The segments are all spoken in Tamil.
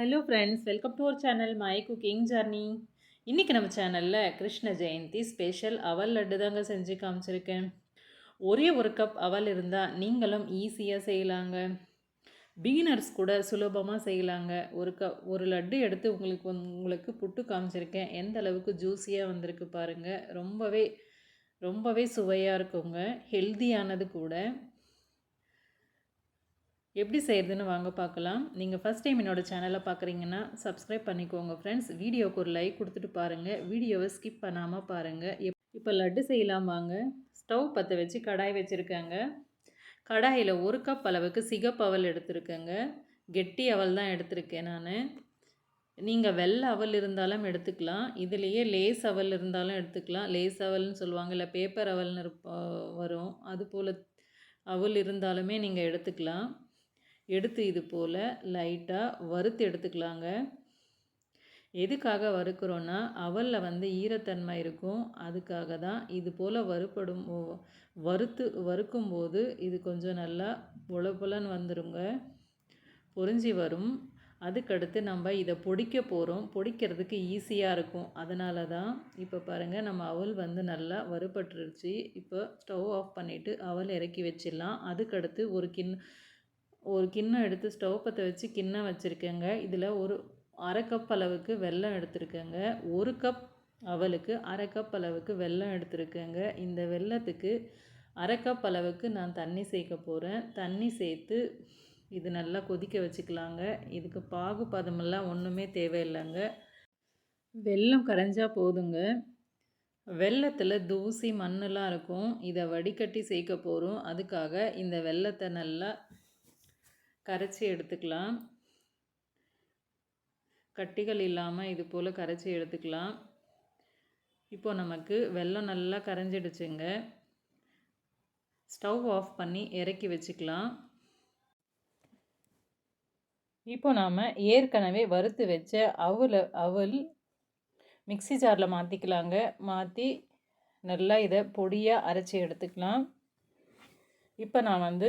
Hello friends welcome to our channel my cooking journey இன்றைக்கி நம்ம சேனலில் கிருஷ்ண ஜெயந்தி ஸ்பெஷல் அவல் லட்டு தாங்க செஞ்சு காமிச்சிருக்கேன். ஒரே ஒரு கப் அவல் இருந்தால் நீங்களும் ஈஸியாக செய்யலாங்க. பிகினர்ஸ் கூட சுலபமாக செய்யலாங்க. ஒரு க ஒரு லட்டு எடுத்து உங்களுக்கு உங்களுக்கு புட்டு காமிச்சிருக்கேன். எந்த அளவுக்கு ஜூஸியாக வந்திருக்கு பாருங்கள் ரொம்பவே ரொம்பவே சுவையாக இருக்குங்க. ஹெல்தியானது கூட. எப்படி செய்கிறதுன்னு வாங்க பார்க்கலாம். நீங்கள் ஃபஸ்ட் டைம் என்னோட சேனலை பார்க்குறீங்கன்னா சப்ஸ்கிரைப் பண்ணிக்கோங்க ஃப்ரெண்ட்ஸ் வீடியோவுக்கு ஒரு லைக் கொடுத்துட்டு பாருங்கள் வீடியோவை ஸ்கிப் பண்ணாமல் பாருங்கள் எப் இப்போ லட்டு செய்யலாம் வாங்க. ஸ்டவ் பற்ற வச்சு கடாய் வச்சுருக்கேங்க. கடாயில் ஒரு கப் அளவுக்கு சிகப்பு அவல் எடுத்திருக்கேங்க. கெட்டி அவல் தான் எடுத்திருக்கேன் நான். நீங்கள் வெள்ளை அவல் இருந்தாலும் எடுத்துக்கலாம். இதுலேயே லேஸ் அவல் இருந்தாலும் எடுத்துக்கலாம். லேஸ் அவல்னு சொல்லுவாங்க இல்லை பேப்பர் அவல்னு வரும். அது போல் அவல் இருந்தாலுமே நீங்கள் எடுத்துக்கலாம். எடுத்து இது போல் லைட்டாக வறுத்து எடுத்துக்கலாங்க. எதுக்காக வறுக்கிறோன்னா அவலில் வந்து ஈரத்தன்மை இருக்கும். அதுக்காக தான் இது போல் வறுப்படும் போ- வறுத்து வறுக்கும்போது இது கொஞ்சம் நல்லா பொல பொலன்னு வந்துருங்க. பொரிஞ்சு வரும். அதுக்கடுத்து நம்ம இதை பொடிக்க போகிறோம் பொடிக்கிறதுக்கு ஈஸியாக இருக்கும். அதனால தான் இப்போ பாருங்கள் நம்ம அவல் வந்து நல்லா வறுபட்டுருச்சு. இப்போ ஸ்டவ் ஆஃப் பண்ணிவிட்டு அவல் இறக்கி வச்சிடலாம். அதுக்கடுத்து ஒரு கிண் ஒரு கிண்ணம் எடுத்து ஸ்டவ் பற்ற வச்சு கிண்ணம் வச்சுருக்கேங்க. இதில் ஒரு அரை கப் அளவுக்கு வெல்லம் எடுத்திருக்கேங்க. ஒரு கப் அவலுக்கு அரை கப் அளவுக்கு வெல்லம் எடுத்திருக்கேங்க. இந்த வெல்லத்துக்கு அரை கப் அளவுக்கு நான் தண்ணி சேர்க்க போகிறேன் தண்ணி சேர்த்து இது நல்லா கொதிக்க வச்சுக்கலாங்க. இதுக்கு பாகு பதமெல்லாம் ஒன்றுமே தேவையில்லைங்க. வெல்லம் கரைஞ்சால் போதுங்க. வெள்ளத்தில் தூசி மண்ணெல்லாம் இருக்கும். இதை வடிகட்டி சேர்க்க போகிறோம் அதுக்காக இந்த வெல்லத்தை நல்லா கரைச்சி எடுத்துக்கலாம். கட்டிகள் இல்லாமல் இது போல் கரைச்சி எடுத்துக்கலாம். இப்போ நமக்கு வெள்ளம் நல்லா கரைஞ்சிடுச்சுங்க. ஸ்டவ் ஆஃப் பண்ணி இறக்கி வச்சுக்கலாம். இப்போ நாம் ஏற்கனவே வறுத்து வச்ச அவல அவல் மிக்ஸி ஜாரில் மாற்றிக்கலாங்க மாற்றி நல்லா இதை பொடியாக அரைச்சி எடுத்துக்கலாம். இப்போ நான் வந்து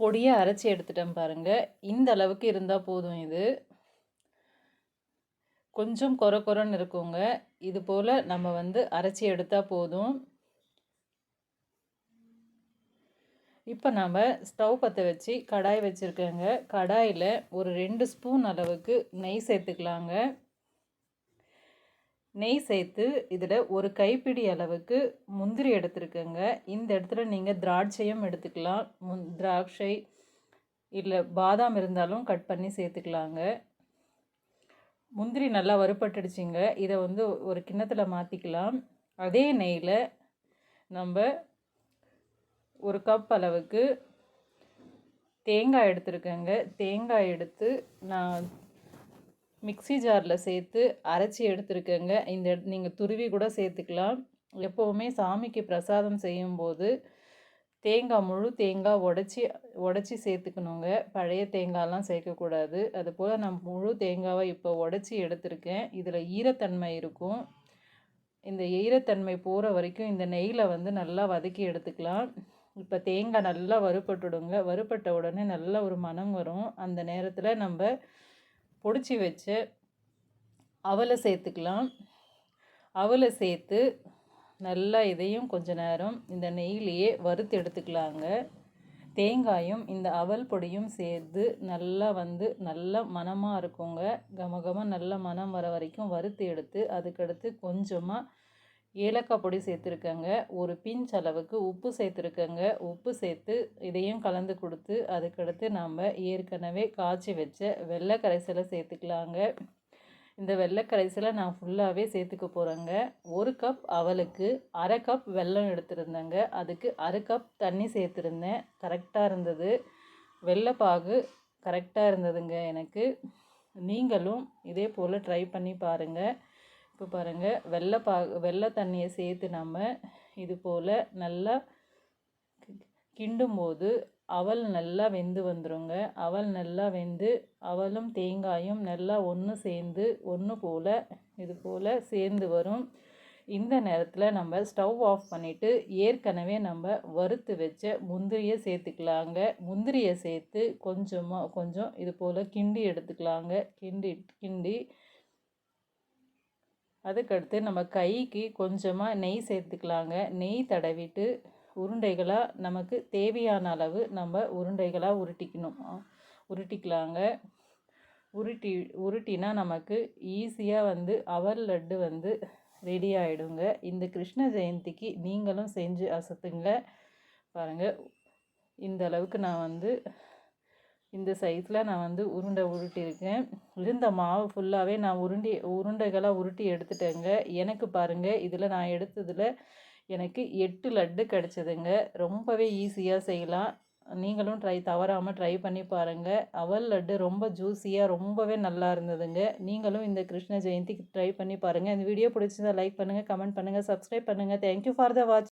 பொடியை அரைச்சி எடுத்துட்டேன் பாருங்கள் இந்த அளவுக்கு இருந்தால் போதும் இது. கொஞ்சம் கொர கொரன்னு இருக்குங்க. இது போல் நம்ம வந்து அரைச்சி எடுத்தால் போதும். இப்போ நாம் ஸ்டவ் பற்ற வச்சு கடாய் வச்சுருக்கேங்க. கடாயில் ஒரு ரெண்டு ஸ்பூன் அளவுக்கு நெய் சேர்த்துக்கலாங்க. நெய் சேர்த்து இதில் ஒரு கைப்பிடி அளவுக்கு முந்திரி எடுத்துருக்கேங்க. இந்த இடத்துல நீங்கள் திராட்சையும் எடுத்துக்கலாம். முந் திராட்சை இல்லை பாதாம் இருந்தாலும் கட் பண்ணி சேர்த்துக்கலாங்க. முந்திரி நல்லா வறுபட்டுடுச்சிங்க. இதை வந்து ஒரு கிண்ணத்தில் மாற்றிக்கலாம் அதே நெய்யில் நம்ம ஒரு கப் அளவுக்கு தேங்காய் எடுத்துருக்கேங்க. தேங்காய் எடுத்து நான் மிக்ஸி ஜாரில் சேர்த்து அரைச்சி எடுத்துருக்கேங்க. இந்த நீங்கள் துருவி கூட சேர்த்துக்கலாம். எப்போவுமே சாமிக்கு பிரசாதம் செய்யும்போது தேங்காய் முழு தேங்காய் உடச்சி உடச்சி சேர்த்துக்கணுங்க. பழைய தேங்காயெல்லாம் சேர்க்கக்கூடாது. அதுபோல் நான் முழு தேங்காவை இப்போ உடச்சி எடுத்திருக்கேன். இதில் ஈரத்தன்மை இருக்கும். இந்த ஈரத்தன்மை போகிற வரைக்கும் இந்த நெய்யில் வந்து நல்லா வதக்கி எடுத்துக்கலாம். இப்போ தேங்காய் நல்லா வறுபட்டுடுங்க. வறுபட்ட உடனே நல்ல ஒரு மனம் வரும். அந்த நேரத்தில் நம்ம பொடிச்சு வச்சு அவலை சேர்த்துக்கலாம். அவலை சேர்த்து நல்லா இதையும் கொஞ்ச நேரம் இந்த நெய்யிலேயே வறுத்து எடுத்துக்கலாங்க. தேங்காயும் இந்த அவல் பொடியும் சேர்த்து நல்லா வந்து நல்ல மணமாக இருக்குங்க. கமகமாக நல்ல மனம் வர வரைக்கும் வறுத்து எடுத்து அதுக்கடுத்து கொஞ்சமாக ஏலக்காய் பொடி சேர்த்துருக்கேங்க. ஒரு பிஞ்ச் அளவுக்கு உப்பு சேர்த்துருக்கேங்க. உப்பு சேர்த்து இதையும் கலந்து கொடுத்து அதுக்கடுத்து நாம் ஏற்கனவே காய்ச்சி வச்ச வெள்ளை கரைசலை சேர்த்துக்கலாங்க. இந்த வெள்ளை கரைசலை நான் ஃபுல்லாகவே சேர்த்துக்க போகிறேங்க ஒரு கப் அவளுக்கு அரை கப் வெல்லம் எடுத்திருந்தேங்க. அதுக்கு அரை கப் தண்ணி சேர்த்துருந்தேன். கரெக்டாக இருந்தது. வெள்ளைப்பாகு கரெக்டாக இருந்ததுங்க எனக்கு. நீங்களும் இதே போல் ட்ரை பண்ணி பாருங்கள் இப்போ பாருங்கள் வெள்ளை பா வெள்ளை தண்ணியை சேர்த்து நம்ம இது போல் நல்லா கிண்டும்போது அவல் நல்லா வெந்து வந்துருங்க. அவல் நல்லா வெந்து அவலும் தேங்காயும் நல்லா ஒன்று சேர்ந்து ஒன்று போல் இது போல் சேர்ந்து வரும். இந்த நேரத்தில் நம்ம ஸ்டவ் ஆஃப் பண்ணிவிட்டு ஏற்கனவே நம்ம வறுத்து வச்ச முந்திரியை சேர்த்துக்கலாங்க. முந்திரியை சேர்த்து கொஞ்சமாக கொஞ்சம் இது போல் கிண்டி எடுத்துக்கலாங்க. கிண்டி கிண்டி அதுக்கடுத்து நம்ம கைக்கு கொஞ்சமாக நெய் சேர்த்துக்கலாங்க. நெய் தடவிட்டு உருண்டைகளாக நமக்கு தேவையான அளவு நம்ம உருண்டைகளாக உருட்டிக்கணும். உருட்டிக்கலாங்க. உருட்டி உருட்டினா நமக்கு ஈஸியாக வந்து அவர் லட்டு வந்து ரெடி ஆகிடுங்க இந்த கிருஷ்ண ஜெயந்திக்கு நீங்களும் செஞ்சு அசத்துங்க. பாருங்கள் இந்த அளவுக்கு நான் வந்து இந்த சைஸில் நான் வந்து உருண்டை உருட்டியிருக்கேன். இருந்த மாவு ஃபுல்லாகவே நான் உருண்டி உருண்டைகளாக உருட்டி எடுத்துட்டேங்க. எனக்கு பாருங்கள் இதில் நான் எடுத்ததில் எனக்கு எட்டு லட்டு கிடச்சிதுங்க. ரொம்பவே ஈஸியாக செய்யலாம். நீங்களும் ட்ரை தவறாமல் ட்ரை பண்ணி பாருங்கள் அவல் லட்டு ரொம்ப ஜூஸியாக ரொம்பவே நல்லா இருந்ததுங்க. நீங்களும் இந்த கிருஷ்ண ஜெயந்திக்கு ட்ரை பண்ணி பாருங்கள் இந்த வீடியோ பிடிச்சதா லைக் பண்ணுங்கள் கமெண்ட் பண்ணுங்கள் சப்ஸ்கிரைப் பண்ணுங்கள் தேங்க்யூ ஃபார் த வாட்ச்